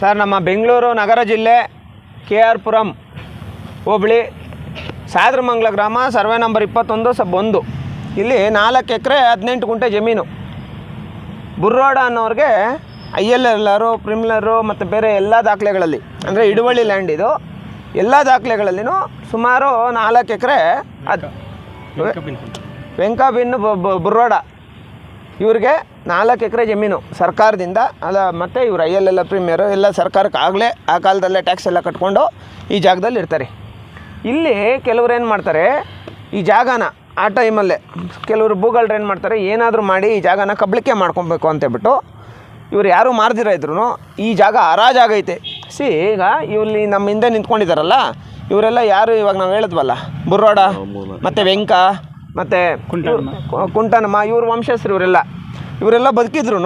Sir ನಮ್ಮ ಬೆಂಗಳೂರು ನಗರ ಜಿಲ್ಲೆ ಕೆ ಆರ್ ಪುರಂ ಹೋಬಳಿ ಸಾದ್ರಮಂಗ್ಲ ಗ್ರಾಮ ಸರ್ವೆ ನಂಬರ್ ಇಪ್ಪತ್ತೊಂದು ಸಬ್ ಒಂದು. ಇಲ್ಲಿ ನಾಲ್ಕು ಎಕರೆ ಹದಿನೆಂಟು ಗುಂಟೆ ಜಮೀನು. ಬುರ್ರೋಡ ಅನ್ನೋರಿಗೆ ಐ ಎಲ್ ಎಲ್ಲರು ಪ್ರಿಮ್ಲರು ಮತ್ತು ಬೇರೆ ಎಲ್ಲ ದಾಖಲೆಗಳಲ್ಲಿ ಅಂದರೆ ಹಿಡುವಳ್ಳಿ ಲ್ಯಾಂಡ್ ಇದು. ಎಲ್ಲ ದಾಖಲೆಗಳಲ್ಲಿನೂ ಸುಮಾರು ನಾಲ್ಕು ಎಕರೆ ಅದು ವೆಂಕಬಿನ್. ಬುರ್ರೋಡ. ಇವ್ರಿಗೆ ನಾಲ್ಕು ಎಕರೆ ಜಮೀನು ಸರ್ಕಾರದಿಂದ. ಅಲ್ಲ ಮತ್ತು ಇವ್ರು ಐ ಎಲ್ ಎಲ್ಲ ಪ್ರೀಮಿಯರು ಎಲ್ಲ ಸರ್ಕಾರಕ್ಕೆ ಆಗಲೇ ಆ ಕಾಲದಲ್ಲೇ ಟ್ಯಾಕ್ಸ್ ಎಲ್ಲ ಕಟ್ಕೊಂಡು ಈ ಜಾಗದಲ್ಲಿ ಇರ್ತಾರೆ. ಇಲ್ಲಿ ಕೆಲವ್ರು ಏನು ಮಾಡ್ತಾರೆ ಈ ಜಾಗನ ಆ ಟೈಮಲ್ಲೇ ಕೆಲವರು ಭೂಗಳ್ರು ಏನು ಮಾಡ್ತಾರೆ ಏನಾದರೂ ಮಾಡಿ ಈ ಜಾಗನ ಕಬ್ಳಿಕೆ ಮಾಡ್ಕೊಬೇಕು ಅಂತೇಳ್ಬಿಟ್ಟು ಇವ್ರು ಯಾರೂ ಮಾರ್ದಿರ ಇದ್ರು ಈ ಜಾಗ ಹರಾಜಾಗೈತೆ ಸಿ ಈಗ ಇಲ್ಲಿ ನಮ್ಮ ಹಿಂದೆ ನಿಂತ್ಕೊಂಡಿದ್ದಾರಲ್ಲ ಇವರೆಲ್ಲ ಯಾರು ಇವಾಗ ನಾವು ಹೇಳಿದ್ವಲ್ಲ ಬುರ್ರೋಡ ಮತ್ತು ವೆಂಕ ಮತ್ತು ಕುಂಟನಮ್ಮ ಇವ್ರ ವಂಶಸ್ಥರು ಇವರೆಲ್ಲ. ಇವರೆಲ್ಲ ಬದುಕಿದ್ರು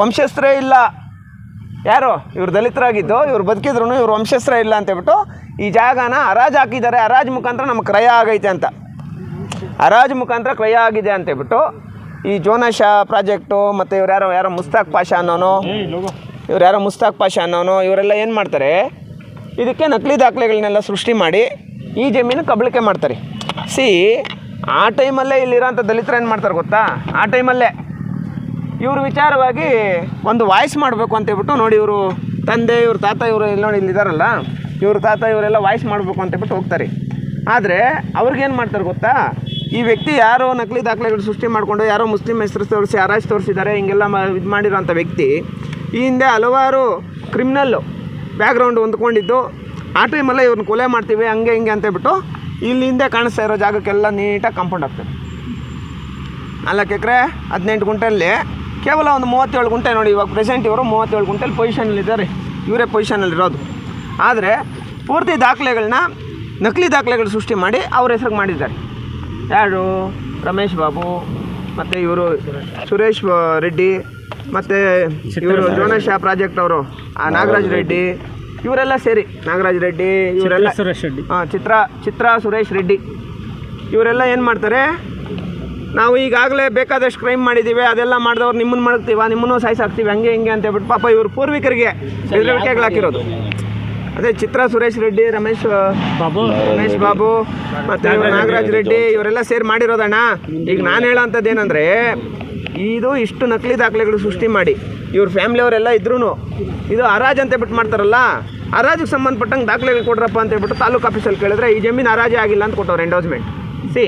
ವಂಶಸ್ಥರೇ ಇಲ್ಲ. ಯಾರು? ಇವ್ರು ದಲಿತರಾಗಿದ್ದು ಇವ್ರು ಬದುಕಿದ್ರು ಇವ್ರು ವಂಶಸ್ತ್ರ ಇಲ್ಲ ಅಂತೇಳ್ಬಿಟ್ಟು ಈ ಜಾಗನ ಹರಾಜು ಹಾಕಿದ್ದಾರೆ. ಹರಾಜು ಮುಖಾಂತರ ನಮ್ಗೆ ಕ್ರಯ ಆಗೈತೆ ಅಂತ. ಹರಾಜು ಮುಖಾಂತರ ಕ್ರಯ ಆಗಿದೆ ಅಂತೇಳ್ಬಿಟ್ಟು ಈ ಜೋನಶಾ ಪ್ರಾಜೆಕ್ಟು ಮತ್ತು ಇವ್ರು ಯಾರೋ ಯಾರೋ ಮುಸ್ತಾಕ್ ಪಾಷ ಅನ್ನೋನು ಇವ್ರು ಯಾರೋ ಮುಸ್ತಾಕ್ ಪಾಷ ಅನ್ನೋನು ಇವರೆಲ್ಲ ಏನು ಮಾಡ್ತಾರೆ? ಇದಕ್ಕೆ ನಕಲಿ ದಾಖಲೆಗಳನ್ನೆಲ್ಲ ಸೃಷ್ಟಿ ಮಾಡಿ ಈ ಜಮೀನು ಕಬಳಿಕೆ ಮಾಡ್ತಾರೆ. ಸಿ ಆ ಟೈಮಲ್ಲೇ ಇಲ್ಲಿರೋಂಥ ದಲಿತರು ಏನು ಮಾಡ್ತಾರೆ ಗೊತ್ತಾ? ಆ ಟೈಮಲ್ಲೇ ಇವ್ರ ವಿಚಾರವಾಗಿ ಒಂದು ವಾಯ್ಸ್ ಮಾಡಬೇಕು ಅಂತ ಹೇಳ್ಬಿಟ್ಟು ನೋಡಿ ಇವರು ತಂದೆ, ಇವ್ರ ತಾತ ಇವರು ಇಲ್ಲಿ ನೋಡಿ ಇಲ್ಲಿದ್ದಾರಲ್ಲ ಇವ್ರ ತಾತ ಇವರೆಲ್ಲ ವಾಯ್ಸ್ ಮಾಡಬೇಕು ಅಂತ ಹೇಳ್ಬಿಟ್ಟು ಹೋಗ್ತಾರೆ. ಆದರೆ ಅವ್ರಿಗೇನು ಮಾಡ್ತಾರೆ ಗೊತ್ತಾ? ಈ ವ್ಯಕ್ತಿ ಯಾರೋ ನಕಲಿ ದಾಖಲೆಗಳು ಸೃಷ್ಟಿ ಮಾಡಿಕೊಂಡು ಯಾರೋ ಮುಸ್ಲಿಂ ಹೆಸರು ತೋರಿಸಿ ಆರಾಜ್ ತೋರಿಸಿದ್ದಾರೆ ಹಿಂಗೆಲ್ಲ ಮ, ಇದು ಮಾಡಿರೋಂಥ ವ್ಯಕ್ತಿ, ಈ ಹಿಂದೆ ಹಲವಾರು ಕ್ರಿಮಿನಲ್ಲು ಬ್ಯಾಕ್ಗ್ರೌಂಡ್ ಹೊಂದ್ಕೊಂಡಿದ್ದು, ಆ ಟೈಮಲ್ಲೇ ಇವ್ರನ್ನ ಕೊಲೆ ಮಾಡ್ತೀವಿ, ಹಂಗೆ ಹಿಂಗೆ ಇಲ್ಲಿ ಹಿಂದೆ ಕಾಣಿಸ್ತಾ ಇರೋ ಜಾಗಕ್ಕೆಲ್ಲ ನೀಟಾಗಿ ಕಾಂಪೌಂಡ್ ಆಗ್ತದೆ. ನಾಲ್ಕು ಎಕರೆ, ಹದಿನೆಂಟು ಗುಂಟೆಯಲ್ಲಿ ಕೇವಲ ಒಂದು ಮೂವತ್ತೇಳು ಗುಂಟೆ ನೋಡಿ ಇವಾಗ ಪ್ರೆಸೆಂಟ್ ಇವರು ಮೂವತ್ತೇಳು ಗುಂಟೆಲಿ ಪೊಸಿಷನಲ್ಲಿದ್ದಾರೆ ಇವರೇ ಪೊಸಿಷನಲ್ಲಿರೋದು ಆದರೆ ಪೂರ್ತಿ ದಾಖಲೆಗಳನ್ನ ನಕಲಿ ದಾಖಲೆಗಳು ಸೃಷ್ಟಿ ಮಾಡಿ ಅವ್ರ ಹೆಸ್ರಿಗೆ ಮಾಡಿದ್ದಾರೆ. ಯಾರು? ರಮೇಶ್ ಬಾಬು ಮತ್ತು ಇವರು ಸುರೇಶ್ ರೆಡ್ಡಿ ಮತ್ತು ಇವರು ಜೋನಶಾ ಪ್ರಾಜೆಕ್ಟ್ ಅವರು ಆ ನಾಗರಾಜ್ ರೆಡ್ಡಿ. ಇವರೆಲ್ಲ ಸೇರಿ ನಾಗರಾಜ್ ರೆಡ್ಡಿ ಇವರೆಲ್ಲ ಸುರೇಶ್ ರೆಡ್ಡಿ. ಹಾಂ ಚಿತ್ರ ಚಿತ್ರ ಸುರೇಶ್ ರೆಡ್ಡಿ. ಇವರೆಲ್ಲ ಏನು ಮಾಡ್ತಾರೆ? ನಾವು ಈಗಾಗಲೇ ಬೇಕಾದಷ್ಟು ಕ್ರೈಮ್ ಮಾಡಿದ್ದೀವಿ ಅದೆಲ್ಲ ಮಾಡಿದವ್ರು ನಿಮ್ಮನ್ನು ಮಾಡ್ತೀವ ನಿಮ್ಮನ್ನು ಸಾಯಿಸಾಕ್ತೀವಿ ಹಂಗೆ ಹಿಂಗೆ ಅಂತ ಹೇಳ್ಬಿಟ್ಟು ಪಾಪ ಇವ್ರ ಪೂರ್ವಿಕರಿಗೆ ಬೆದರಿಕೆಗಳು ಹಾಕಿರೋದು. ಅದೇ ಚಿತ್ರ ಸುರೇಶ್ ರೆಡ್ಡಿ ರಮೇಶ್ ಬಾಬು. ರಮೇಶ್ ಬಾಬು ಮತ್ತು ನಾಗರಾಜ್ ರೆಡ್ಡಿ ಇವರೆಲ್ಲ ಸೇರಿ ಮಾಡಿರೋದಣ್ಣ. ಈಗ ನಾನು ಹೇಳೋಂಥದ್ದು ಏನಂದರೆ ಇದು ಇಷ್ಟು ನಕಲಿ ದಾಖಲೆಗಳು ಸೃಷ್ಟಿ ಮಾಡಿ ಇವ್ರ ಫ್ಯಾಮಿಲಿಯವರೆಲ್ಲ ಇದ್ರೂ ಇದು ಹರಾಜು ಅಂತ ಬಿಟ್ಟು ಮಾಡ್ತಾರಲ್ಲ ಹರಾಜಿಗೆ ಸಂಬಂಧಪಟ್ಟಂಗೆ ದಾಖಲೆಗಳು ಕೊಡ್ರಪ್ಪ ಅಂತ ಹೇಳ್ಬಿಟ್ಟು ತಾಲೂಕು ಆಫೀಸಲ್ಲಿ ಕೇಳಿದ್ರೆ ಈ ಜಮೀನು ಹರಾಜೇ ಆಗಿಲ್ಲ ಅಂತ ಕೊಟ್ಟವ್ರು ಎಂಡೋಸ್ಮೆಂಟ್ ಸಿ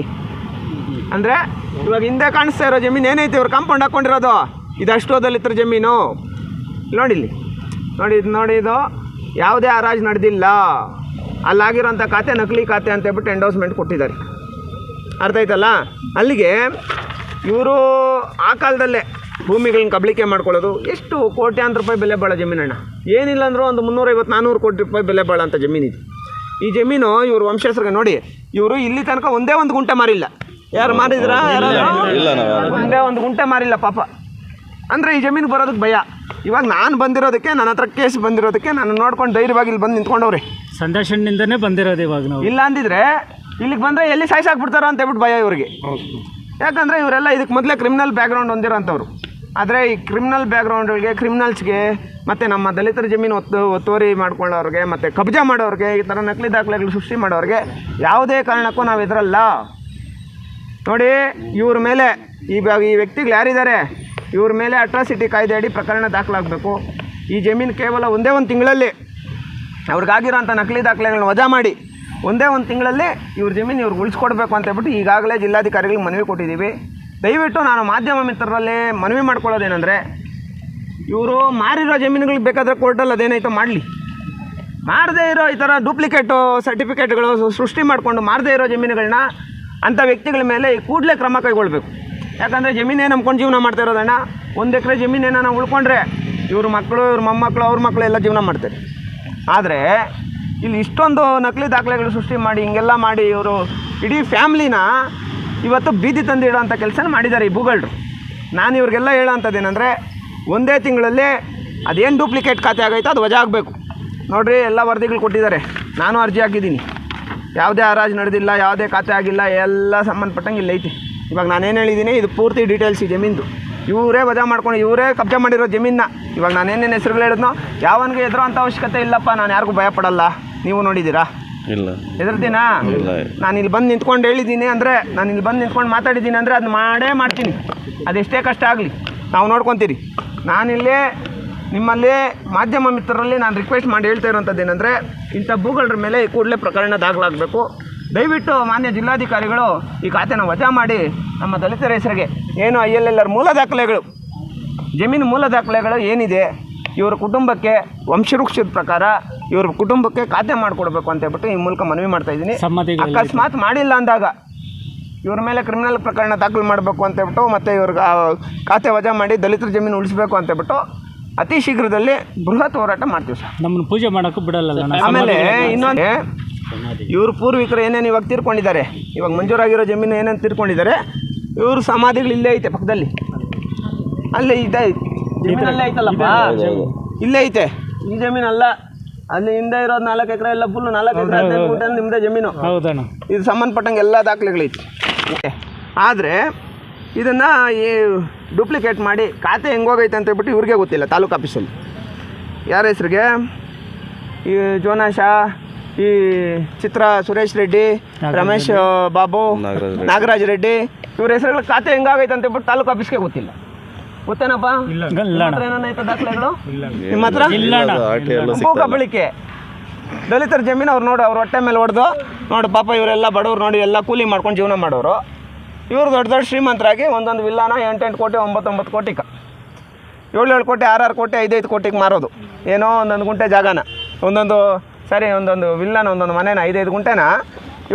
ಅಂದರೆ ಇವಾಗ ಹಿಂದೆ ಕಾಣಿಸ್ತಾ ಇರೋ ಜಮೀನು ಏನೈತೆ ಇವ್ರು ಕಾಂಪೌಂಡ್ ಹಾಕ್ಕೊಂಡಿರೋದು ಇದು ಅಷ್ಟೋದಲ್ಲಿತ್ರ ಜಮೀನು? ಇಲ್ಲಿ ನೋಡಿ ಇದು ನೋಡಿ ಇದು. ಯಾವುದೇ ಹರಾಜು ನಡೆದಿಲ್ಲ. ಅಲ್ಲಾಗಿರೋಂಥ ಖಾತೆ, ನಕಲಿ ಖಾತೆ ಅಂತ ಹೇಳ್ಬಿಟ್ಟು ಎಂಡೋಸ್ಮೆಂಟ್ ಕೊಟ್ಟಿದ್ದಾರೆ. ಅರ್ಥ ಆಯ್ತಲ್ಲ? ಅಲ್ಲಿಗೆ ಇವರು ಆ ಕಾಲದಲ್ಲೇ ಭೂಮಿಗಳನ್ನ ಕಬಳಿಕೆ ಮಾಡ್ಕೊಳ್ಳೋದು. ಎಷ್ಟು ಕೋಟ್ಯಾಂತರ ರೂಪಾಯಿ ಬೆಲೆ ಬಾಳೋ ಜಮೀನಣ್ಣ ಏನಿಲ್ಲ ಅಂದರೂ ಒಂದು ಮುನ್ನೂರೈವತ್ತು ನಾನ್ನೂರು ಕೋಟಿ ರೂಪಾಯಿ ಬೆಲೆ ಬಾಳೋಂಥ ಜಮೀನಿದೆ. ಈ ಜಮೀನು ಇವರು ವಂಶಸ್ಥರಿಗೆ ನೋಡಿ, ಇವರು ಇಲ್ಲಿ ತನಕ ಒಂದೇ ಒಂದು ಗುಂಟೆ ಮಾರಿಲ್ಲ. ಯಾರು ಮಾರಿದ್ರಾ ಇಲ್ಲ ಒಂದೇ ಒಂದು ಗುಂಟೆ ಮಾರಿಲ್ಲ ಪಾಪ. ಅಂದರೆ ಈ ಜಮೀನು ಬರೋದಕ್ಕೆ ಭಯ. ಇವಾಗ ನಾನು ಬಂದಿರೋದಕ್ಕೆ ನನ್ನ ಹತ್ರ ಕೇಸ್ ಬಂದಿರೋದಕ್ಕೆ ನಾನು ನೋಡ್ಕೊಂಡು ಧೈರ್ಯವಾಗಿ ಇಲ್ಲಿ ಬಂದು ನಿಂತ್ಕೊಂಡವ್ರಿ. ಸಂದರ್ಶನದಿಂದನೇ ಬಂದಿರೋದು ಇವಾಗ ನಾವು. ಇಲ್ಲ ಅಂದಿದ್ರೆ ಇಲ್ಲಿಗೆ ಬಂದರೆ ಎಲ್ಲಿ ಸಾಯಿಸಾಕ್ಬಿಡ್ತಾರೋ ಅಂತ ಹೇಳ್ಬಿಟ್ಟು ಭಯ ಇವರಿಗೆ. ಯಾಕಂದರೆ ಇವರೆಲ್ಲ ಇದಕ್ಕೆ ಮೊದಲೇ ಕ್ರಿಮಿನಲ್ ಬ್ಯಾಕ್ಗ್ರೌಂಡ್ ಹೊಂದಿರೋಂಥವ್ರು ಆದರೆ ಈ ಕ್ರಿಮಿನಲ್ ಬ್ಯಾಕ್ಗ್ರೌಂಡ್ಗಳಿಗೆ ಕ್ರಿಮಿನಲ್ಸ್ಗೆ ಮತ್ತು ನಮ್ಮ ದಲಿತರ ಜಮೀನು ಒತ್ತು ಒತ್ತುವರಿ ಮಾಡ್ಕೊಳ್ಳೋರಿಗೆ ಮತ್ತು ಕಬ್ಜಾ ಮಾಡೋರಿಗೆ ಈ ಥರ ನಕಲಿ ದಾಖಲೆಗಳು ಸೃಷ್ಟಿ ಮಾಡೋರಿಗೆ ಯಾವುದೇ ಕಾರಣಕ್ಕೂ ನಾವು ಎದುರಲ್ಲ ನೋಡಿ, ಇವ್ರ ಮೇಲೆ ಈ ಬ- ಈ ವ್ಯಕ್ತಿಗಳು ಯಾರಿದ್ದಾರೆ? ಇವ್ರ ಮೇಲೆ ಅಟ್ರಾಸಿಟಿ ಕಾಯ್ದೆ ಅಡಿ ಪ್ರಕರಣ ದಾಖಲಾಗಬೇಕು. ಈ ಜಮೀನು ಕೇವಲ ಒಂದೇ ಒಂದು ತಿಂಗಳಲ್ಲಿ ಅವ್ರಿಗಾಗಿರೋಂಥ ನಕಲಿ ದಾಖಲೆಗಳನ್ನ ವಜಾ ಮಾಡಿ ಒಂದೇ ಒಂದು ತಿಂಗಳಲ್ಲಿ ಇವ್ರ ಜಮೀನು ಇವ್ರಿಗೆ ಉಳಿಸ್ಕೊಡ್ಬೇಕು ಅಂತ ಹೇಳ್ಬಿಟ್ಟು ಈಗಾಗಲೇ ಜಿಲ್ಲಾಧಿಕಾರಿಗಳಿಗೆ ಮನವಿ ಕೊಟ್ಟಿದ್ದೀವಿ. ದಯವಿಟ್ಟು ನಾನು ಮಾಧ್ಯಮ ಮಿತ್ರರಲ್ಲಿ ಮನವಿ ಮಾಡ್ಕೊಳ್ಳೋದೇನೆಂದರೆ, ಇವರು ಮಾರಿರೋ ಜಮೀನುಗಳಿಗೆ ಬೇಕಾದರೆ ಕೋರ್ಟಲ್ಲಿ ಅದೇನಾಯ್ತು ಮಾಡಲಿ. ಮಾರದೇ ಇರೋ ಈ ಥರ ಡೂಪ್ಲಿಕೇಟು ಸರ್ಟಿಫಿಕೇಟ್ಗಳು ಸೃಷ್ಟಿ ಮಾಡಿಕೊಂಡು ಮಾರದೇ ಇರೋ ಜಮೀನುಗಳನ್ನ ಅಂಥ ವ್ಯಕ್ತಿಗಳ ಮೇಲೆ ಕೂಡಲೇ ಕ್ರಮ ಕೈಗೊಳ್ಬೇಕು. ಯಾಕಂದರೆ ಜಮೀನೇ ನಂಬ್ಕೊಂಡು ಜೀವನ ಮಾಡ್ತಾ ಇರೋದಣ್ಣ ಒಂದು ಎಕರೆ ಜಮೀನೇನ ನಾವು ಉಳ್ಕೊಂಡ್ರೆ ಇವ್ರ ಮಕ್ಕಳು ಇವ್ರ ಮೊಮ್ಮಕ್ಕಳು ಅವ್ರ ಮಕ್ಕಳು ಎಲ್ಲ ಜೀವನ ಮಾಡ್ತಾರೆ. ಆದರೆ ಇಲ್ಲಿ ಇಷ್ಟೊಂದು ನಕಲಿ ದಾಖಲೆಗಳು ಸೃಷ್ಟಿ ಮಾಡಿ, ಹಿಂಗೆಲ್ಲ ಮಾಡಿ ಇವರು ಇಡೀ ಫ್ಯಾಮ್ಲಿನ ಇವತ್ತು ಬೀದಿ ತಂದಿಡೋ ಅಂಥ ಕೆಲಸ ಮಾಡಿದ್ದಾರೆ ಈ ಭೂಗಳ್ರು. ನಾನು ಇವ್ರಿಗೆಲ್ಲ ಹೇಳೋಂಥದ್ದು ಏನಂದರೆ ಒಂದೇ ತಿಂಗಳಲ್ಲಿ ಅದೇನು ಡೂಪ್ಲಿಕೇಟ್ ಖಾತೆ ಆಗೈತೋ ಅದು ವಜಾ ಆಗಬೇಕು. ನೋಡಿರಿ, ಎಲ್ಲ ವರದಿಗಳು ಕೊಟ್ಟಿದ್ದಾರೆ. ನಾನು ಅರ್ಜಿ ಹಾಕಿದ್ದೀನಿ. ಯಾವುದೇ ಹರಾಜು ನಡೆದಿಲ್ಲ ಯಾವುದೇ ಖಾತೆ ಆಗಿಲ್ಲ ಎಲ್ಲ ಸಂಬಂಧಪಟ್ಟಂಗೆ ಇಲ್ಲಿ ಐತಿ. ಇವಾಗ ನಾನೇನು ಹೇಳಿದ್ದೀನಿ ಇದು ಪೂರ್ತಿ ಡೀಟೇಲ್ಸ್ ಈ ಜಮೀನ್ದು. ಇವರೇ ವಜಾ ಮಾಡ್ಕೊಂಡು ಇವರೇ ಕಬ್ಜೆ ಮಾಡಿರೋ ಜಮೀನ ಇವಾಗ ನಾನು ಏನೇನು ಹೆಸರುಗಳು ಹೇಳಿದ್ನೋ ಯಾವನಿಗೆ ಎದುರೋ ಅಂತ ಅವಶ್ಯಕತೆ ಇಲ್ಲಪ್ಪ ನಾನು ಯಾರಿಗೂ ಭಯಪಡಲ್ಲ ನೀವು ನೋಡಿದ್ದೀರಾ? ಇಲ್ಲ. ಹೆದರ್ತೀನಾ ನಾನು ಇಲ್ಲಿ ಬಂದು ನಿಂತ್ಕೊಂಡು ಹೇಳಿದ್ದೀನಿ ಅಂದರೆ ನಾನು ಇಲ್ಲಿ ಬಂದು ನಿಂತ್ಕೊಂಡು ಮಾತಾಡಿದ್ದೀನಿ ಅಂದರೆ ಅದು ಮಾಡೇ ಮಾಡ್ತೀನಿ. ಅದೆಷ್ಟೇ ಕಷ್ಟ ಆಗಲಿ. ನಾವು ನೋಡ್ಕೊತೀರಿ. ನಾನಿಲ್ಲೇ ನಿಮ್ಮಲ್ಲಿ ಮಾಧ್ಯಮ ಮಿತ್ರರಲ್ಲಿ ನಾನು ರಿಕ್ವೆಸ್ಟ್ ಮಾಡಿ ಹೇಳ್ತಾ ಇರೋಂಥದ್ದು ಏನಂದರೆ ಇಂಥ ಭೂಗಳ ಮೇಲೆ ಈ ಕೂಡಲೇ ಪ್ರಕರಣ ದಾಖಲಾಗಬೇಕು. ದಯವಿಟ್ಟು ಮಾನ್ಯ ಜಿಲ್ಲಾಧಿಕಾರಿಗಳು ಈ ಖಾತೆನ ವಜಾ ಮಾಡಿ ನಮ್ಮ ದಲಿತರ ಹೆಸರಿಗೆ ಏನು ಐ ಎಲ್ ಎಲ್ ಆರ್ ಮೂಲ ದಾಖಲೆಗಳು ಜಮೀನು ಮೂಲ ದಾಖಲೆಗಳು ಏನಿದೆ ಇವರ ಕುಟುಂಬಕ್ಕೆ ವಂಶವೃಕ್ಷದ ಪ್ರಕಾರ ಇವ್ರ ಕುಟುಂಬಕ್ಕೆ ಖಾತೆ ಮಾಡಿಕೊಡ್ಬೇಕು ಅಂತ ಹೇಳ್ಬಿಟ್ಟು ಈ ಮೂಲಕ ಮನವಿ ಮಾಡ್ತಾ ಇದ್ದೀನಿ. ಅಕಸ್ಮಾತ್ ಮಾಡಿಲ್ಲ ಅಂದಾಗ ಇವ್ರ ಮೇಲೆ ಕ್ರಿಮಿನಲ್ ಪ್ರಕರಣ ದಾಖಲು ಮಾಡಬೇಕು ಅಂತ ಹೇಳ್ಬಿಟ್ಟು ಮತ್ತು ಇವ್ರಿಗೆ ಖಾತೆ ವಜಾ ಮಾಡಿ ದಲಿತರ ಜಮೀನು ಉಳಿಸ್ಬೇಕು ಅಂತ ಹೇಳ್ಬಿಟ್ಟು ಅತಿ ಶೀಘ್ರದಲ್ಲಿ ಬೃಹತ್ ಹೋರಾಟ ಮಾಡ್ತೀವಿ ಸರ್. ನಮ್ಮನ್ನು ಪೂಜೆ ಮಾಡೋಕ್ಕೂ ಬಿಡಲ್ಲ ಆಮೇಲೆ ಇನ್ನೊಂದು ಇವ್ರ ಪೂರ್ವಿಕರು ಏನೇನು ಇವಾಗ ತೀರ್ಕೊಂಡಿದ್ದಾರೆ ಇವಾಗ ಮಂಜೂರಾಗಿರೋ ಜಮೀನು ಏನೇನು ತೀರ್ಕೊಂಡಿದ್ದಾರೆ ಇವರು ಸಮಾಧಿಗಳು ಇಲ್ಲೇ ಐತೆ ಪಕ್ಕದಲ್ಲಿ. ಅಲ್ಲೇ ಇದೆ ಜಮೀನಲ್ಲೇ ಐತಲ್ಲಪ್ಪ. ಇಲ್ಲೇ ಐತೆ. ಈ ಜಮೀನಲ್ಲ ಅಲ್ಲಿ ಹಿಂದೆ ಇರೋದು ನಾಲ್ಕು ಎಕರೆ ಎಲ್ಲ ಫುಲ್ ನಾಲ್ಕು ಎಕರೆ ಹದಿನೈದು ನಿಮ್ಮದೇ ಜಮೀನು. ಹೌದಣ್ಣ. ಇದು ಸಂಬಂಧಪಟ್ಟಂಗೆ ಎಲ್ಲ ಓಕೆ. ಆದರೆ ಇದನ್ನು ಈ ಡೂಪ್ಲಿಕೇಟ್ ಮಾಡಿ ಖಾತೆ ಹೆಂಗೋಗೈತೆ ಅಂತ ಹೇಳ್ಬಿಟ್ಟು ಇವ್ರಿಗೆ ಗೊತ್ತಿಲ್ಲ ತಾಲೂಕು ಆಫೀಸಲ್ಲಿ. ಯಾರ ಹೆಸ್ರಿಗೆ? ಈ ಜೋನಾಶ ಈ ಚಿತ್ರ ಸುರೇಶ್ ರೆಡ್ಡಿ ರಮೇಶ್ ಬಾಬು ನಾಗರಾಜ್ ರೆಡ್ಡಿ. ಇವ್ರ ಹೆಸರುಗಳ ಖಾತೆ ಹೆಂಗಾಗೈತೆ ಅಂತ ಹೇಳ್ಬಿಟ್ಟು ತಾಲೂಕು ಆಫೀಸ್ಗೆ ಗೊತ್ತಿಲ್ಲ. ಗೊತ್ತೇನಪ್ಪ? ದಾಖಲೆಗಳು? ನಿಮ್ಮ ಹತ್ರ? ಭೂ ಕಬಳಿಕೆ ದಲಿತರ ಜಮೀನು ಅವ್ರು ನೋಡು ಅವ್ರ ಹೊಟ್ಟೆ ಮೇಲೆ ಹೊಡೆದು ನೋಡು ಪಾಪ ಇವರೆಲ್ಲ ಬಡವ್ರು ನೋಡಿ ಎಲ್ಲ ಕೂಲಿ ಮಾಡ್ಕೊಂಡು ಜೀವನ ಮಾಡೋರು. ಇವರು ದೊಡ್ಡ ದೊಡ್ಡ ಶ್ರೀಮಂತರಾಗಿ ಒಂದೊಂದು ವಿಲ್ಲಾನ ಎಂಟೆಂಟು ಕೋಟಿ, ಒಂಬತ್ತೊಂಬತ್ತು ಕೋಟಿಗೆ ಏಳು ಏಳು ಕೋಟಿ, ಆರಾರು ಕೋಟಿ, ಐದೈದು ಕೋಟಿಗೆ ಮಾರೋದು. ಏನೋ ಒಂದೊಂದು ಗುಂಟೆ ಜಾಗನ. ಒಂದೊಂದು, ಸರಿ, ಒಂದೊಂದು ವಿಲ್ಲಾನ, ಒಂದೊಂದು ಮನೇನ, ಐದೈದು ಗುಂಟೆನ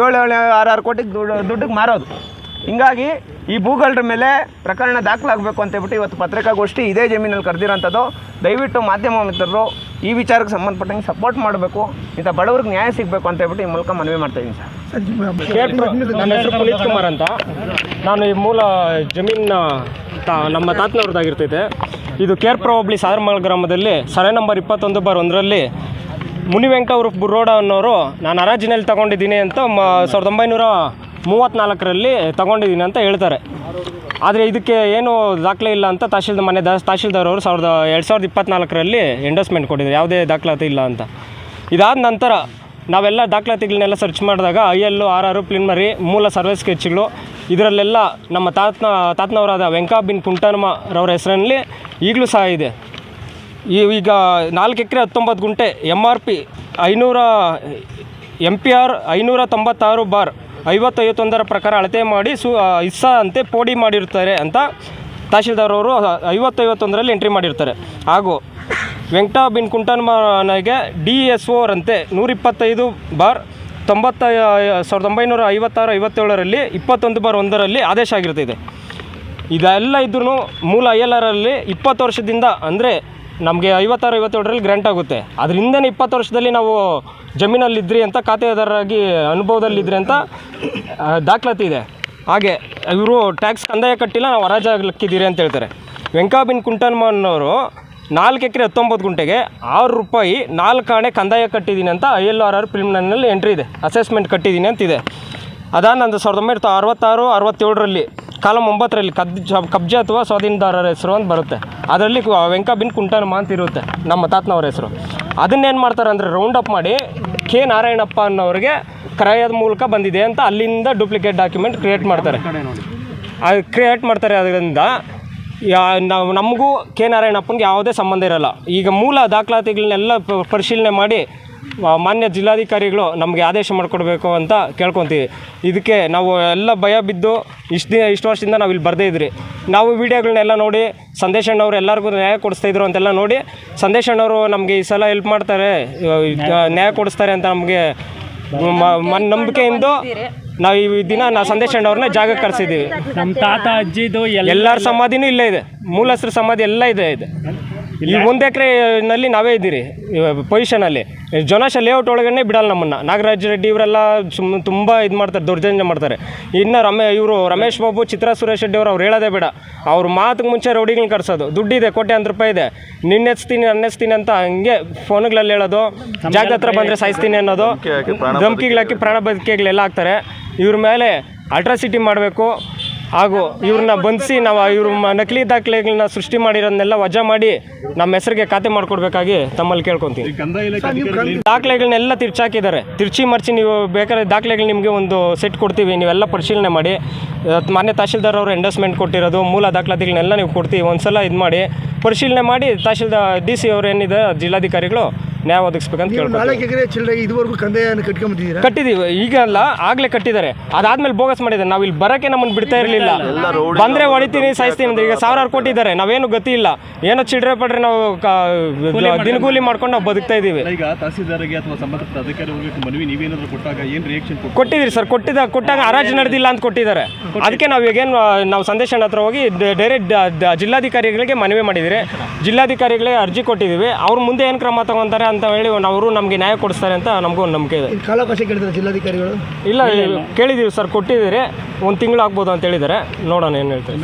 ಏಳು ಏಳು, ಆರಾರು ಕೋಟಿಗೆ ದುಡ್ಡು ದುಡ್ಡಿಗೆ ಮಾರೋದು. ಹಿಂಗಾಗಿ ಈ ಭೂಗಳರ ಮೇಲೆ ಪ್ರಕರಣ ದಾಖಲಾಗಬೇಕು ಅಂತೇಳ್ಬಿಟ್ಟು ಇವತ್ತು ಪತ್ರಿಕಾಗೋಷ್ಠಿ ಇದೇ ಜಮೀನಲ್ಲಿ ಕರೆದಿರೋಂಥದ್ದು. ದಯವಿಟ್ಟು ಮಾಧ್ಯಮ ಮಿತ್ರರು ಈ ವಿಚಾರಕ್ಕೆ ಸಂಬಂಧಪಟ್ಟಂಗೆ ಸಪೋರ್ಟ್ ಮಾಡಬೇಕು. ಇಂಥ ಬಡವ್ರಿಗೆ ನ್ಯಾಯ ಸಿಗಬೇಕು ಅಂತ ಹೇಳ್ಬಿಟ್ಟು ಈ ಮೂಲಕ ಮನವಿ ಮಾಡ್ತಾ ಇದ್ದೀನಿ ಸರ್. ನನ್ನ ಹೆಸರು ಪುನೀತ್ ಕುಮಾರ್ ಅಂತ. ನಾನು ಈ ಮೂಲ ಜಮೀನ ತಾ, ನಮ್ಮ ತಾತನವ್ರದ್ದಾಗಿರ್ತೈತೆ. ಇದು ಕೇರ್ ಹೋಬಳಿ ಸಾರಮಾಳ್ ಗ್ರಾಮದಲ್ಲಿ ಸರೆ ನಂಬರ್ ಇಪ್ಪತ್ತೊಂದು ಬಾರ್ ಒಂದರಲ್ಲಿ ಮುನಿವೆಂಕ ಉರ್ಫ್ ಬುರೋಡ ಅನ್ನೋರು ನಾನು ಹರಾಜಿನಲ್ಲಿ ತಗೊಂಡಿದ್ದೀನಿ ಅಂತ ಮ, ಸಾವಿರದ ಒಂಬೈನೂರ ಮೂವತ್ತ್ನಾಲ್ಕರಲ್ಲಿ ತಗೊಂಡಿದ್ದೀನಿ ಅಂತ ಹೇಳ್ತಾರೆ. ಆದರೆ ಇದಕ್ಕೆ ಏನು ದಾಖಲೆ ಇಲ್ಲ ಅಂತ ತಹಶೀಲ್ದಾರ್ ಮನೆ ದಾಸ್ ತಹಶೀಲ್ದಾರ್ ಅವರು ಸಾವಿರದ ಎರಡು ಸಾವಿರದ ಇಪ್ಪತ್ನಾಲ್ಕರಲ್ಲಿ ಎಂಡೋಸ್ಮೆಂಟ್ ಕೊಟ್ಟಿದ್ದಾರೆ ಯಾವುದೇ ದಾಖಲಾತಿ ಇಲ್ಲ ಅಂತ. ಇದಾದ ನಂತರ ನಾವೆಲ್ಲ ದಾಖಲಾತಿಗಳನ್ನೆಲ್ಲ ಸರ್ಚ್ ಮಾಡಿದಾಗ ಐ ಎಲ್ಲು ಆರ್ ಆರು ಪ್ಲಿನ್ಮರಿ ಮೂಲ ಸರ್ವೆ ಸ್ಕೆಚ್ಗಳು, ಇದರಲ್ಲೆಲ್ಲ ನಮ್ಮ ತಾತನ ತಾತನವರಾದ ವೆಂಕಾಬಿನ್ ಕುಂಟನಮ್ಮರವರ ಹೆಸರಲ್ಲಿ ಈಗಲೂ ಸಹ ಇದೆ. ಈಗ ನಾಲ್ಕು ಎಕರೆ ಹತ್ತೊಂಬತ್ತು ಗುಂಟೆ ಎಂ ಆರ್ ಪಿ ಐನೂರ ಎಂ ಪಿ ಆರ್ ಐನೂರ ತೊಂಬತ್ತಾರು ಬಾರ್ ಐವತ್ತೈವತ್ತೊಂದರ ಪ್ರಕಾರ ಅಳತೆ ಮಾಡಿ ಸು ಇಸ್ಸಾ ಅಂತೆ ಪೋಡಿ ಮಾಡಿರ್ತಾರೆ ಅಂತ ತಹಶೀಲ್ದಾರ್ ಅವರು ಐವತ್ತೈವತ್ತೊಂದರಲ್ಲಿ ಎಂಟ್ರಿ ಮಾಡಿರ್ತಾರೆ. ಹಾಗೂ ವೆಂಕಟ ಬಿನ್ ಕುಂಟನ್ಮನಿಗೆ ಡಿ ಎಸ್ ಓರಂತೆ ನೂರಿಪ್ಪತ್ತೈದು ಬಾರ್ ತೊಂಬತ್ತ ಸಾವಿರದ ಒಂಬೈನೂರ ಐವತ್ತಾರು, ಐವತ್ತೇಳರಲ್ಲಿ, ಇಪ್ಪತ್ತೊಂದು ಬಾರ್ ಒಂದರಲ್ಲಿ ಆದೇಶ ಆಗಿರ್ತಿದೆ. ಇದೆಲ್ಲ ಇದ್ರೂ ಮೂಲ ಐ ಎಲ್ ಆರಲ್ಲಿ ಇಪ್ಪತ್ತು ವರ್ಷದಿಂದ ಅಂದರೆ ನಮಗೆ ಐವತ್ತಾರು, ಐವತ್ತೇಳರಲ್ಲಿ ಗ್ರ್ಯಾಂಟ್ ಆಗುತ್ತೆ. ಅದರಿಂದನೇ ಇಪ್ಪತ್ತು ವರ್ಷದಲ್ಲಿ ನಾವು ಜಮೀನಲ್ಲಿದ್ದಿರಿ ಅಂತ ಖಾತೆದಾರರಾಗಿ ಅನುಭವದಲ್ಲಿದ್ರಿ ಅಂತ ದಾಖಲಾತಿ ಇದೆ. ಹಾಗೆ ಇವರು ಟ್ಯಾಕ್ಸ್ ಕಂದಾಯ ಕಟ್ಟಿಲ್ಲ, ನಾವು ಹರಾಜಾಗ್ಲಕ್ಕಿದ್ದೀರಿ ಅಂತ ಹೇಳ್ತಾರೆ. ವೆಂಕಾಬಿನ್ ಕುಂಟನ್ಮನ್ನವರು ನಾಲ್ಕು ಎಕರೆ ಹತ್ತೊಂಬತ್ತು ಗುಂಟೆಗೆ ಆರು ರೂಪಾಯಿ ನಾಲ್ಕು ಆಣೆ ಕಂದಾಯ ಕಟ್ಟಿದ್ದೀನಿ ಅಂತ ಐ ಎಲ್ ಆರ್ ಆರ್ ಫಿಲ್ಮ್ನಲ್ಲಿ ಎಂಟ್ರಿ ಇದೆ. ಅಸೆಸ್ಮೆಂಟ್ ಕಟ್ಟಿದ್ದೀನಿ ಅಂತಿದೆ. ಅದಾದ ನಂತರ ಸಾವಿರದ ಒಂಬೈನೂರ ಅರವತ್ತಾರು, ಅರವತ್ತೇಳರಲ್ಲಿ ಕಾಲಂ ಒಂಬತ್ತರಲ್ಲಿ ಕಬ್ಜ ಕಬ್ಜೆ ಅಥವಾ ಸ್ವಾಧೀನದಾರರ ಹೆಸರು ಅಂತ ಬರುತ್ತೆ. ಅದರಲ್ಲಿ ವೆಂಕ ಬಿನ್ ಕುಂಟನಮ್ಮ ಅಂತ ಇರುತ್ತೆ ನಮ್ಮ ತಾತನವರ ಹೆಸರು. ಅದನ್ನೇನು ಮಾಡ್ತಾರೆ ಅಂದರೆ ರೌಂಡ್ ಅಪ್ ಮಾಡಿ ಕೆ ನಾರಾಯಣಪ್ಪ ಅನ್ನೋರಿಗೆ ಕ್ರಯದ ಮೂಲಕ ಬಂದಿದೆ ಅಂತ ಅಲ್ಲಿಂದ ಡೂಪ್ಲಿಕೇಟ್ ಡಾಕ್ಯುಮೆಂಟ್ ಕ್ರಿಯೇಟ್ ಮಾಡ್ತಾರೆ. ಅದು ಕ್ರಿಯೇಟ್ ಮಾಡ್ತಾರೆ ಅದರಿಂದ ಯಾ ನಾವು ನಮಗೂ ಕೆ ನಾರಾಯಣಪ್ಪನಿಗೆ ಯಾವುದೇ ಸಂಬಂಧ ಇರಲ್ಲ. ಈಗ ಮೂಲ ದಾಖಲಾತಿಗಳನ್ನೆಲ್ಲ ಪರಿಶೀಲನೆ ಮಾಡಿ ಮಾನ್ಯ ಜಿಲ್ಲಾಧಿಕಾರಿಗಳು ನಮಗೆ ಆದೇಶ ಮಾಡಿಕೊಡ್ಬೇಕು ಅಂತ ಕೇಳ್ಕೊತೀವಿ. ಇದಕ್ಕೆ ನಾವು ಎಲ್ಲ ಭಯ ಬಿದ್ದು ಇಷ್ಟು ದಿನ ಇಷ್ಟು ವರ್ಷದಿಂದ ನಾವು ಇಲ್ಲಿ ಬರ್ದೇ ಇದ್ರಿ. ನಾವು ವೀಡಿಯೋಗಳನ್ನೆಲ್ಲ ನೋಡಿ ಸಂದೇಶ್ ಅಣ್ಣವರು ಎಲ್ಲರಿಗೂ ನ್ಯಾಯ ಕೊಡಿಸ್ತಾ ಇದ್ರು ಅಂತೆಲ್ಲ ನೋಡಿ ಸಂದೇಶ್ ಅಣ್ಣವರು ನಮಗೆ ಈ ಸಲ ಹೆಲ್ಪ್ ಮಾಡ್ತಾರೆ ನ್ಯಾಯ ಕೊಡಿಸ್ತಾರೆ ಅಂತ ನಮಗೆ ಮನ್ ನಂಬಿಕೆಯಿಂದ ನಾವು ಈ ದಿನ ನಾ ಸಂದೇಶ್ ಅಣ್ಣವ್ರನ್ನ ಜಾಗಕ್ಕೆ ಕರೆಸಿದ್ದೀವಿ. ನಮ್ಮ ತಾತ ಅಜ್ಜಿದು ಎಲ್ಲರ ಸಮಾಧಿನೂ ಇಲ್ಲೇ ಇದೆ. ಮೂಲಸ್ತ್ರ ಸಮಾಧಿ ಎಲ್ಲ ಇದೆ ಇದೆ. ಈ ಒಂದು ಎಕರೆನಲ್ಲಿ ನಾವೇ ಇದ್ದೀರಿ ಪೊಸಿಷನಲ್ಲಿ ಜೊನಾಶ ಲೇಔಟ್ ಒಳಗಡೆ ಬಿಡಲ್ಲ ನಮ್ಮನ್ನು. ನಾಗರಾಜ್ ರೆಡ್ಡಿ ಇವರೆಲ್ಲ ಸುಮ್ ತುಂಬ ಇದು ಮಾಡ್ತಾರೆ ದೌರ್ಜನ್ಯ ಮಾಡ್ತಾರೆ. ಇನ್ನು ರಮೇ ಇವರು ರಮೇಶ್ ಬಾಬು ಚಿತ್ರ ಸುರೇಶ್ ರೆಡ್ಡಿ ಅವರು ಅವ್ರು ಹೇಳೋದೇ ಬೇಡ. ಅವ್ರ ಮಾತಿಗೆ ಮುಂಚೆ ರೌಡಿಗಳನ್ನ ಕರ್ಸೋದು. ದುಡ್ಡಿದೆ ಕೋಟ್ಯಾಂತರ ರೂಪಾಯಿ ಇದೆ. ನಿನ್ನೆಸ್ತೀನಿ ನನ್ನೆಸ್ತೀನಿ ಅಂತ ಹಂಗೆ ಫೋನ್ಗಳಲ್ಲಿ ಹೇಳೋದು. ಜಾಗ ಹತ್ರ ಬಂದರೆ ಸಾಯಿಸ್ತೀನಿ ಅನ್ನೋದು. ಧಮ್ಕಿಗಳಾಕಿ ಪ್ರಾಣ ಬದುಕಿಗಳೆಲ್ಲ ಹಾಕ್ತಾರೆ. ಇವ್ರ ಮೇಲೆ ಅಲ್ಟ್ರಾಸಿಟಿ ಮಾಡಬೇಕು. ಹಾಗೂ ಇವ್ರನ್ನ ಬಂಧಿಸಿ ನಾವು ಇವ್ರ ಮ- ನಕಲಿ ದಾಖಲೆಗಳನ್ನ ಸೃಷ್ಟಿ ಮಾಡಿರೋದನ್ನೆಲ್ಲ ವಜಾ ಮಾಡಿ ನಮ್ಮ ಹೆಸರಿಗೆ ಖಾತೆ ಮಾಡಿಕೊಡ್ಬೇಕಾಗಿ ತಮ್ಮಲ್ಲಿ ಕೇಳ್ಕೊತೀನಿ ದಾಖಲೆಗಳನ್ನೆಲ್ಲ ತಿರ್ಚಾಕಿದ್ದಾರೆ. ತಿರ್ಚಿ ಮರ್ಚಿ ನೀವು ಬೇಕಾದ್ರೆ ದಾಖಲೆಗಳು ನಿಮಗೆ ಒಂದು ಸೆಟ್ ಕೊಡ್ತೀವಿ. ನೀವೆಲ್ಲ ಪರಿಶೀಲನೆ ಮಾಡಿ ಇವತ್ತು ಮಾನ್ಯ ತಹಶೀಲ್ದಾರ್ ಅವರು ಎಂಡಸ್ಮೆಂಟ್ ಕೊಟ್ಟಿರೋದು ಮೂಲ ದಾಖಲಾತಿಗಳನ್ನೆಲ್ಲ ನೀವು ಕೊಡ್ತೀವಿ. ಒಂದ್ಸಲ ಇದು ಮಾಡಿ ಪರಿಶೀಲನೆ ಮಾಡಿ ತಹಶೀಲ್ದಾರ್ ಡಿ ಸಿ ಅವರು ಏನಿದೆ ಜಿಲ್ಲಾಧಿಕಾರಿಗಳು ನ್ಯಾಯ ಒದಗಿಸ್ಬೇಕಂತ ಕೇಳ್ತೀವಿ ನಾಲ್ಕು ಎಕರೆ ಚಿಲ್ಲರೆ ಇದುವರೆಗೂ ಕಂದಾಯನ ಕಟ್ಟಿದೀವಿ ಈಗ ಅಲ್ಲ ಆಗ್ಲೇ ಕಟ್ಟಿದ್ದಾರೆ. ಅದಾದ್ಮೇಲೆ ಬೋಗಸ್ ಮಾಡಿದ್ದಾರೆ. ನಾವು ಇಲ್ಲಿ ಬರಕ್ಕೆ ನಮ್ಮನ್ನು ಬಿಡ್ತಾ ಇರಲಿಲ್ಲ. ಬಂದ್ರೆ ಹೊಡಿತೀನಿ ಸಾಯಿಸ್ತೀನಿ ಅಂದ್ರೆ ಈಗ ಸಾವಿರಾರು ಕೊಟ್ಟಿದ್ದಾರೆ ನಾವೇನು ಗತಿ ಇಲ್ಲ. ಏನೋ ಚಿಡ್ರೆ ಪಡ್ರೆ ನಾವು ಕ- ದಿನಗೂಲಿ ಮಾಡ್ಕೊಂಡು ನಾವು ಬದುಕ್ತಾ ಇದೀವಿ ಈಗ ತಹಸೀಲ್ದಾರ್ಗೆ ಅಥವಾ ಸಂಬಂಧಪಟ್ಟ ಅಧಿಕಾರಿಗಳಿಗೆ ಮನವಿ ನೀವೇನಾದ್ರು ಕೊಟ್ಟಾಗ ಏನು ರಿಯಾಕ್ಷನ್ ಕೊಟ್ಟು ಕೊಟ್ಟಿದ್ದೀರಿ ಸರ್. ಕೊಟ್ಟಿದ್ದ ಕೊಟ್ಟಾಗ ಹರಾಜು ನಡೆದಿಲ್ಲ ಅಂತ ಕೊಟ್ಟಿದ್ದಾರೆ. ಅದಕ್ಕೆ ನಾವು ಈಗೇನು ನಾವು ಸಂದೇಶ ಹತ್ರ ಹೋಗಿ ಡೈರೆಕ್ಟ್ ಜಿಲ್ಲಾಧಿಕಾರಿಗಳಿಗೆ ಮನವಿ ಮಾಡಿದಿರಿ ಜಿಲ್ಲಾಧಿಕಾರಿಗಳಿಗೆ ಅರ್ಜಿ ಕೊಟ್ಟಿದ್ದೀವಿ. ಅವ್ರ ಮುಂದೆ ಏನು ಕ್ರಮ ತಗೊಂತಾರೆ ಅಂತ ಹೇಳಿ ಅವರು ನಮಗೆ ನ್ಯಾಯ ಕೊಡಿಸ್ತಾರೆ ಅಂತ ನಮಗೂ ಒಂದು ನಂಬಿಕೆ ಇದೆ. ಕಾಲಾವಕಾಶ ಜಿಲ್ಲಾಧಿಕಾರಿಗಳು? ಇಲ್ಲ ಕೇಳಿದ್ದೀವಿ ಸರ್ ಕೊಟ್ಟಿದ್ದೀರಿ. ಒಂದು ತಿಂಗಳು ಆಗ್ಬೋದು ಅಂತ ಹೇಳಿದ್ದಾರೆ. ನೋಡೋಣ ಏನು ಹೇಳ್ತಾರೆ.